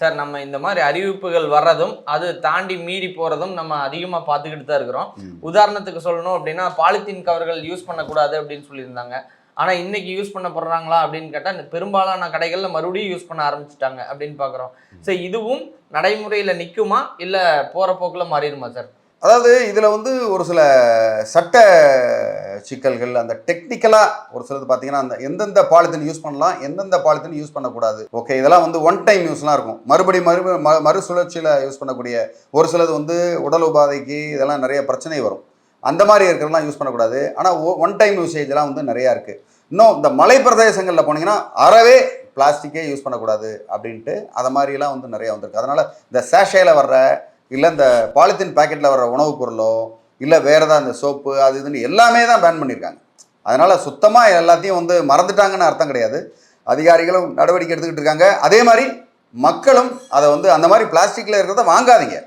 Sir நம்ம இந்த மாதிரி அறிவிப்புகள் வர்றதும் அது தாண்டி மீறி போறதும் நம்ம அதிகமா பார்த்துக்கிட்டு தான் இருக்கிறோம். உதாரணத்துக்கு சொல்லணும் அப்படின்னா பாலித்தீன் கவர்கள் யூஸ் பண்ணக்கூடாது அப்படின்னு சொல்லியிருந்தாங்க. ஆனா இன்னைக்கு யூஸ் பண்ண போடுறாங்களா அப்படின்னு கேட்டா இந்த பெரும்பாலான கடைகள்ல மறுபடியும் யூஸ் பண்ண ஆரம்பிச்சிட்டாங்க அப்படின்னு பாக்குறோம் சோ இதுவும் நடைமுறையில நிக்குமா? இல்ல போற போக்குல மாறிடுமா சார்? அதாவது இதில் வந்து ஒரு சில சட்ட சிக்கல்கள் அந்த டெக்னிக்கலாக ஒரு சிலது பார்த்தீங்கன்னா அந்த எந்தெந்த பாலித்தீன் யூஸ் பண்ணலாம் எந்தெந்த பாலித்தீன் யூஸ் பண்ணக்கூடாது. ஓகே இதெல்லாம் வந்து ஒன் டைம் யூஸ்லாம் இருக்கும். மறுபடி மறு ம- மறுசுழற்சியில் யூஸ் பண்ணக்கூடிய ஒரு சிலது வந்து உடல் உபாதைக்கு இதெல்லாம் நிறைய பிரச்சனை வரும். அந்த மாதிரி இருக்கிறதெல்லாம் யூஸ் பண்ணக்கூடாது. ஆனால் ஒன் டைம் யூசேஜ்லாம் வந்து நிறையா இருக்குது இன்னும் இந்த மலை பிரதேசங்களில் போனீங்கன்னா அறவே பிளாஸ்டிக்கே யூஸ் பண்ணக்கூடாது அப்படின்ட்டு அதை மாதிரிலாம் வந்து நிறையா வந்திருக்கு. அதனால் இந்த சேஷையில் வர்ற இல்லை இந்த பாலித்தீன் பாக்கெட்டில் வர உணவுப் பொருளோ இல்லை வேறு ஏதாவது இந்த சோப்பு அது இதுன்னு எல்லாமே தான் பேன் பண்ணியிருக்காங்க அதனால் சுத்தமாக எல்லாத்தையும் வந்து மறந்துட்டாங்கன்னு அர்த்தம் கிடையாது. அதிகாரிகளும் நடவடிக்கை எடுத்துக்கிட்டு இருக்காங்க. அதே மாதிரி மக்களும் அதை வந்து அந்த மாதிரி பிளாஸ்டிக்கில் இருக்கிறத வாங்காதீங்க.